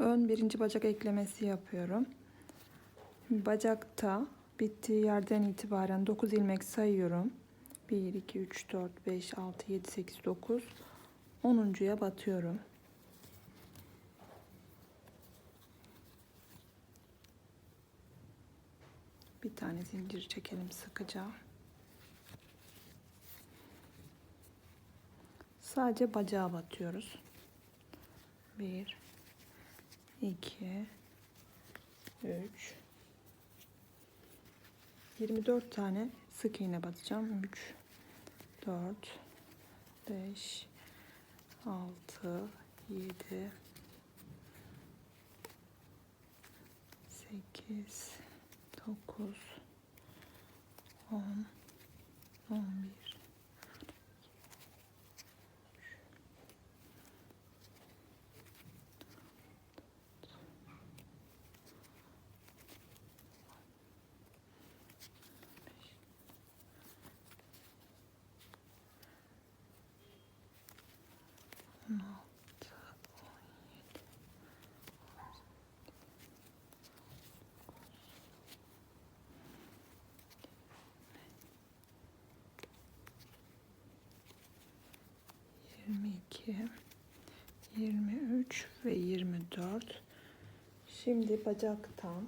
ön birinci bacak eklemesi yapıyorum. Bacakta bittiği yerden itibaren 9 ilmek sayıyorum. 1, 2, 3, 4, 5, 6, 7, 8, 9. 10'uncuya batıyorum. Bir tane zincir çekelim sıkıca. Sadece bacağa batıyoruz. 1 2 3 24 tane sık iğne batacağım. 3 4 5 6 7 8 9 10 11 16 17 22 23 ve 24 Şimdi bacaktan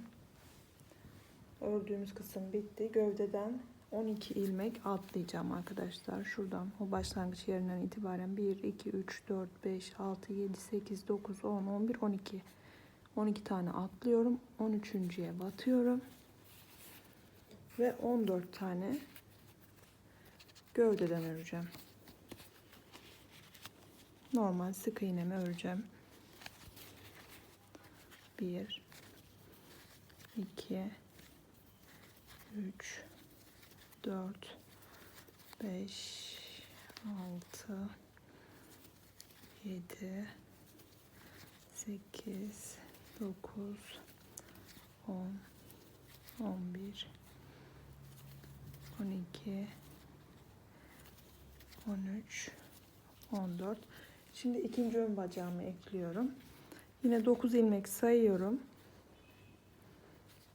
ördüğümüz kısım bitti. Gövdeden 12 ilmek atlayacağım arkadaşlar. Şuradan o başlangıç yerinden itibaren 1 2 3 4 5 6 7 8 9 10 11 12 12 tane atlıyorum. 13.ye batıyorum. Ve 14 tane gövdeden öreceğim. Normal sık iğnemi öreceğim. 1 2 3 4 5 6 7 8 9 10 11 12 13 14 Şimdi ikinci ön bacağımı ekliyorum. Yine 9 ilmek sayıyorum.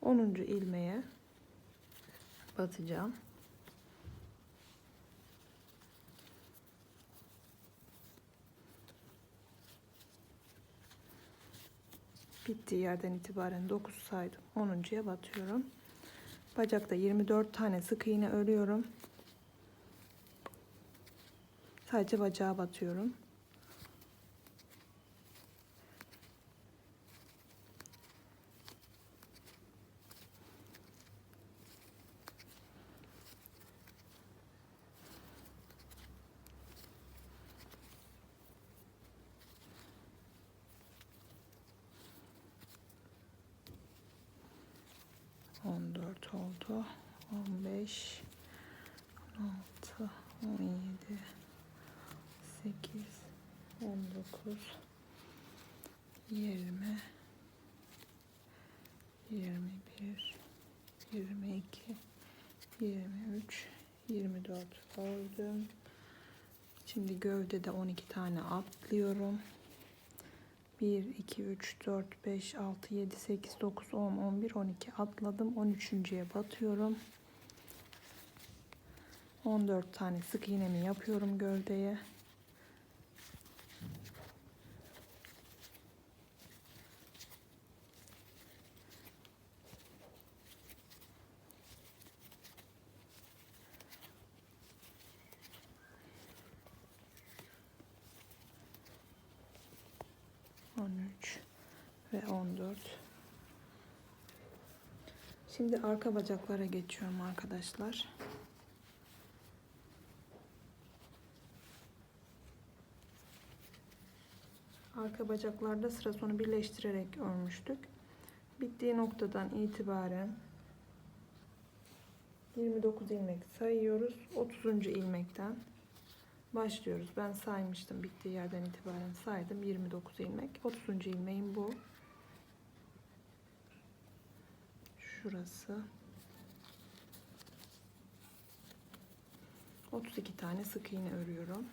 10. ilmeğe batacağım. Bittiği yerden itibaren 9 saydım. 10.ya batıyorum. Bacakta 24 tane sık iğne örüyorum. Sadece bacağa batıyorum. 14 oldu. 15 16 17 8 19 20 21 22 23 24 ördüm. Şimdi gövdede 12 tane atlıyorum. 1, 2, 3, 4, 5, 6, 7, 8, 9, 10, 11, 12 atladım. 13.ye batıyorum. 14 tane sık iğnemi yapıyorum gövdeye. On üç ve on dört. Şimdi arka bacaklara geçiyorum arkadaşlar. Arka bacaklarda sıra sonu birleştirerek örmüştük. Bittiği noktadan itibaren 29 ilmek sayıyoruz. 30. ilmekten başlıyoruz. Ben saymıştım bittiği yerden itibaren saydım 29 ilmek. 30. ilmeğim bu. Şurası. 32 tane sık iğne örüyorum.